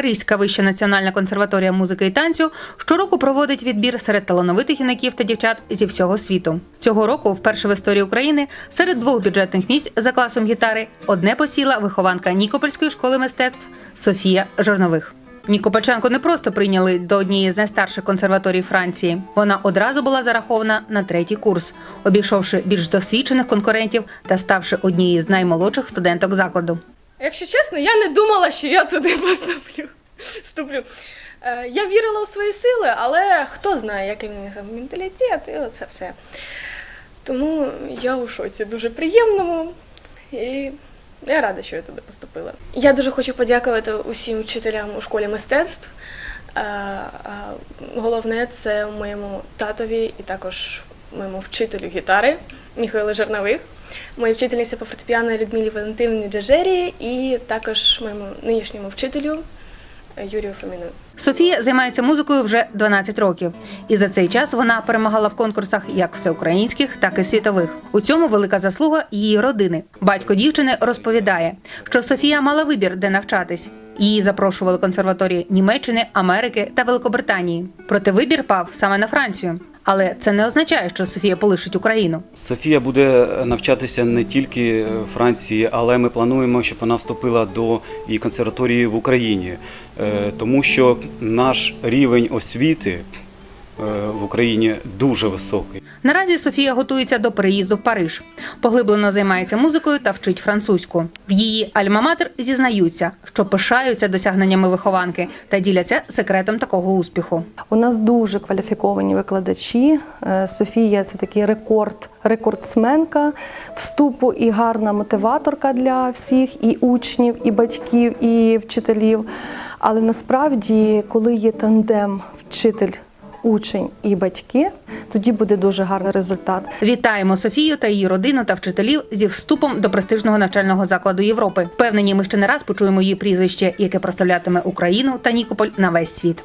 Паризька вища національна консерваторія музики і танцю щороку проводить відбір серед талановитих юнаків та дівчат зі всього світу. Цього року, вперше в історії України, серед двох бюджетних місць за класом гітари одне посіла вихованка Нікопольської школи мистецтв Софія Жорнових. Нікопольчанку не просто прийняли до однієї з найстарших консерваторій Франції. Вона одразу була зарахована на третій курс, обійшовши більш досвідчених конкурентів та ставши однією з наймолодших студенток закладу. Якщо чесно, я не думала, що я туди поступлю. Вступлю. Е, Я вірила у свої сили, але хто знає, який в там менталітет і оце все. Тому я у шоці дуже приємному і я рада, що я туди поступила. Я дуже хочу подякувати усім вчителям у школі мистецтв. Е, Головне це моєму татові і також моєму вчителю гітари Михайлу Жернових, моїй вчительниці по фортепіано Людмилі Валентинівні Джажері і також моєму нинішньому вчителю е, Юрію Фоміну. Софія займається музикою вже 12 років, і за цей час вона перемагала в конкурсах як всеукраїнських, так і світових. У цьому велика заслуга її родини. Батько дівчини розповідає, що Софія мала вибір, де навчатись. Її запрошували консерваторії Німеччини, Америки та Великобританії. Проте вибір пав саме на Францію. Але це не означає, що Софія полишить Україну. Софія буде навчатися не тільки в Франції, але ми плануємо, щоб вона вступила до і консерваторії в Україні, Е, тому що наш рівень освіти в Україні дуже високий. Наразі Софія готується до переїзду в Париж. Поглиблено займається музикою та вчить французьку. В її альма-матер зізнаються, що пишаються досягненнями вихованки та діляться секретом такого успіху. У нас дуже кваліфіковані викладачі. Е, Софія це такий рекорд, рекордсменка вступу і гарна мотиваторка для всіх, і учнів, і батьків, і вчителів. Але насправді, коли є тандем вчитель, учень і батьки, тоді буде дуже гарний результат. Вітаємо Софію та її родину та вчителів зі вступом до престижного навчального закладу Європи. Впевнені, ми ще не раз почуємо її прізвище, яке прославлятиме Україну та Нікополь на весь світ.